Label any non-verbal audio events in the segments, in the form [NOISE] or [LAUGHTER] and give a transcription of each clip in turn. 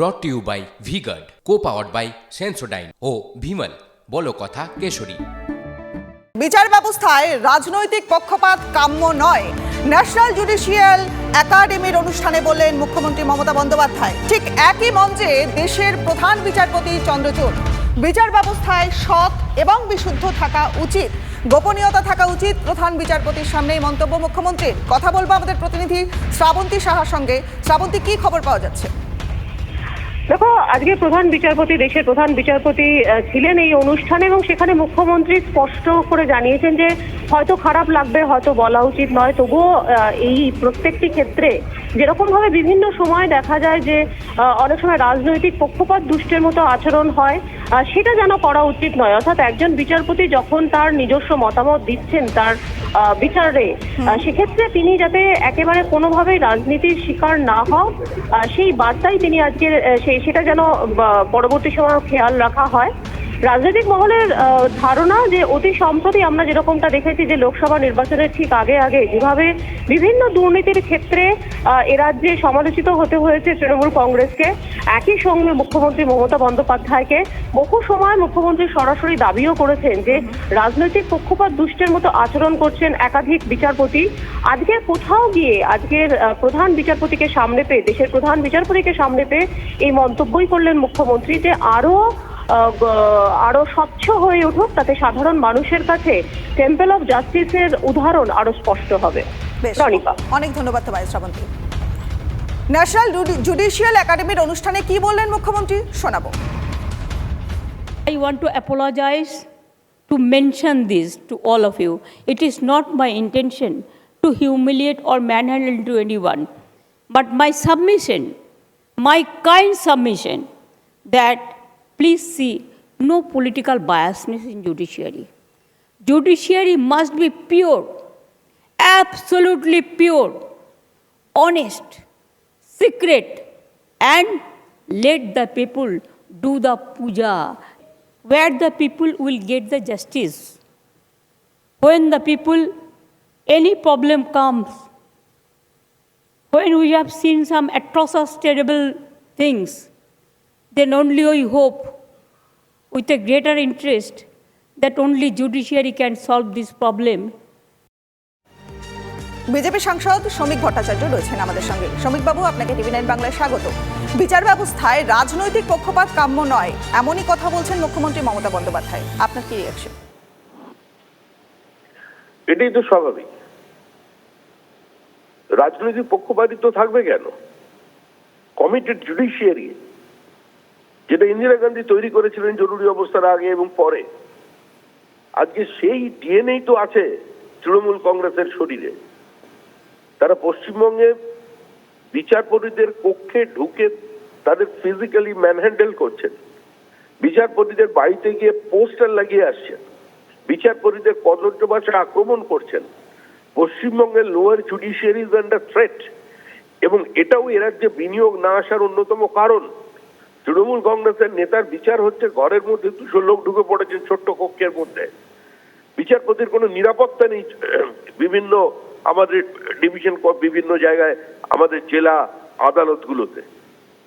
Brought to you by V Guard co powered by Sensodyne ও ভিমল বলো কথা কেশরী। বিচার ব্যবস্থায় রাজনৈতিক পক্ষপাত কাম্য নয়। ন্যাশনাল জুডিশিয়াল একাডেমির অনুষ্ঠানে বললেন মুখ্যমন্ত্রী মমতা বন্দ্যোপাধ্যায়। ঠিক একই মঞ্চে দেশের প্রধান বিচারপতি চন্দ্রচূড়। বিচার ব্যবস্থায় সৎ এবং বিশুদ্ধ থাকা উচিত। গোপনীয়তা থাকা উচিত প্রধান বিচারপতির সামনে এই মন্তব্য মুখ্যমন্ত্রীর। কথা বলব আমাদের প্রতিনিধি শ্রাবন্তী সাহার সঙ্গে। শ্রাবন্তী, কি খবর পাওয়া যাচ্ছে? দেখো আজকে প্রধান বিচারপতি দেশের প্রধান বিচারপতি ছিলেন এই অনুষ্ঠানে এবং সেখানে মুখ্যমন্ত্রী স্পষ্ট করে জানিয়েছেন যে হয়তো খারাপ লাগবে হয়তো বলা উচিত নয়। তবুও এই প্রত্যেকটি ক্ষেত্রে যেরকম ভাবে বিভিন্ন সময় দেখা যায় যে অনেক সময় রাজনৈতিক পক্ষপাত দুষ্টের মতো আচরণ হয় সেটা যেন করা উচিত নয়। অর্থাৎ একজন বিচারপতি যখন তার নিজস্ব মতামত দিচ্ছেন তার বিচারে সেক্ষেত্রে তিনি যাতে একেবারে কোনোভাবেই রাজনীতির শিকার না হন সেই বার্তাই তিনি আজকে সেই সেটা যেন পরবর্তী সময় খেয়াল রাখা হয়। রাজনৈতিক মহলের ধারণা যে অতি সম্প্রতি আমরা যেরকমটা দেখেছি যে লোকসভা নির্বাচনের ঠিক আগে আগে যেভাবে বিভিন্ন দুর্নীতির ক্ষেত্রে আহ, এ রাজ্যে সমালোচিত হতে হয়েছে তৃণমূল কংগ্রেসকে একই সঙ্গে মুখ্যমন্ত্রী মমতা বন্দ্যোপাধ্যায়কে বহু সময় মুখ্যমন্ত্রী সরাসরি দাবিও করেছেন যে রাজনৈতিক পক্ষপাত দুষ্টের মতো আচরণ করছেন একাধিক বিচারপতি। আজকে কোথাও গিয়ে আজকের প্রধান বিচারপতিকে সামনে পেয়ে দেশের প্রধান বিচারপতিকে সামনে পেয়ে এই মন্তব্যই করলেন মুখ্যমন্ত্রী যে আরও আহ, গ- আরও স্বচ্ছ হয়ে উঠুক তাতে সাধারণ মানুষের কাছে টেম্পল অফ জাস্টিসের উদাহরণ আরও স্পষ্ট হবে। অনেক ধন্যবাদ ন্যাশনাল জুডিশিয়াল একাডেমির অনুষ্ঠানে কি বললেন মুখ্যমন্ত্রী? শোনাবো। I want to apologise to mention this to all of you it is not my intention to humiliate or manhandle to anyone but my submission my kind submission that please see no political biasness in judiciary. Judiciary must be pure, absolutely pure, honest, secret, and let the people do the puja, where the people will get the justice. When the people, any problem comes, when we have seen some atrocious, terrible things, then only we hope with a greater interest that only judiciary can solve this problem. BJP সাংসদ শ্রমিক ভট্টাচার্য রয়েছেন আমাদের সঙ্গে। শ্রমিক বাবু আপনাকে TV nine বাংলায় স্বাগত। বিচার ব্যবস্থায় রাজনৈতিক পক্ষপাত কাম্য নয় এমনই কথা বলছেন মুখ্যমন্ত্রী মমতা বন্দ্যোপাধ্যায়। আপনার কি রিয়াকশন এটাই তো স্বাভাবিক। রাজনৈতিক পক্ষপাতিত্ব থাকবে কেন? কমিটেড জুডিশিয়ারি যেটা ইন্দিরা গান্ধী তৈরি করেছিলেন জরুরি অবস্থার আগে এবং পরে। আজকে সেই ডিএনএ তো আছে তৃণমূল কংগ্রেসের শরীরে। তারা পশ্চিমবঙ্গে বিচারপতিদের কক্ষে ঢুকে তাদের ফিজিক্যালি ম্যানহ্যান্ডেল করছেন। বিচারপতিদের বাড়িতে গিয়ে পোস্টার লাগিয়ে আসছেন। বিচারপতিদের কদর্য ভাষায় আক্রমণ করছেন। পশ্চিমবঙ্গের lower judiciary is under threat এবং এটাও এ রাজ্যে বিনিয়োগ না আসার অন্যতম কারণ। তৃণমূল কংগ্রেসের নেতার বিচার হচ্ছে ঘরের মধ্যে দুশো লোক ঢুকে পড়েছেন ছোট্ট কক্ষের মধ্যে। বিচারপতির কোনো নিরাপত্তা নেই, [CLEARS THROAT] বিভিন্ন আমাদের ডিভিশন বিভিন্ন জায়গায় আমাদের জেলা আদালতগুলোতে।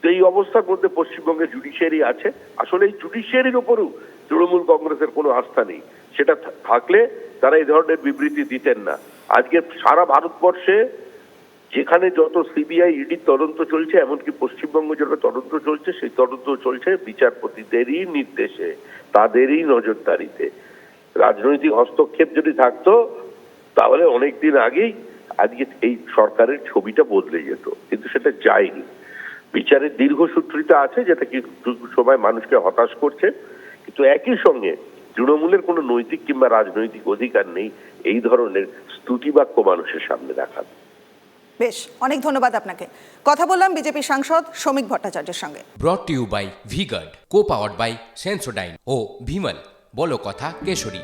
তো এই অবস্থার মধ্যে পশ্চিমবঙ্গের জুডিশিয়ারি আছে। আসলে এই জুডিশিয়ারির উপরও তৃণমূল কংগ্রেসের কোনো আস্থা নেই। সেটা থাকলে তারা এই ধরনের বিবৃতি দিতেন না। আজকে সারা ভারতবর্ষে যেখানে যত সিবিআই, ইডি তদন্ত চলছে, এমনকি পশ্চিমবঙ্গ যত তদন্ত চলছে, সেই তদন্ত চলছে বিচারপতিদেরই নির্দেশে, তাদেরই নজরদারিতে। রাজনৈতিক হস্তক্ষেপ যদি থাকতো, তাহলে অনেক দিন আগেই আজকে এই সরকারের ছবিটা বদলে যেত, কিন্তু সেটা যায়নি। বিচারের দীর্ঘসূত্রিতা আছে, যেটা কিন্তু সময় মানুষকে হতাশ করছে, কিন্তু একই সঙ্গে তৃণমূলের কোনো নৈতিক কিংবা রাজনৈতিক অধিকার নেই, এই ধরনের স্তুতিবাক্য মানুষের সামনে দেখার বেশ, অনেক ধন্যবাদ আপনাকে। কথা বললাম বিজেপি সাংসদ শ্রমিক ভট্টাচার্যের সঙ্গে। Brought you by V Guard co powered by Sensodyne ও ভিমল বলো কথা, কেশরী।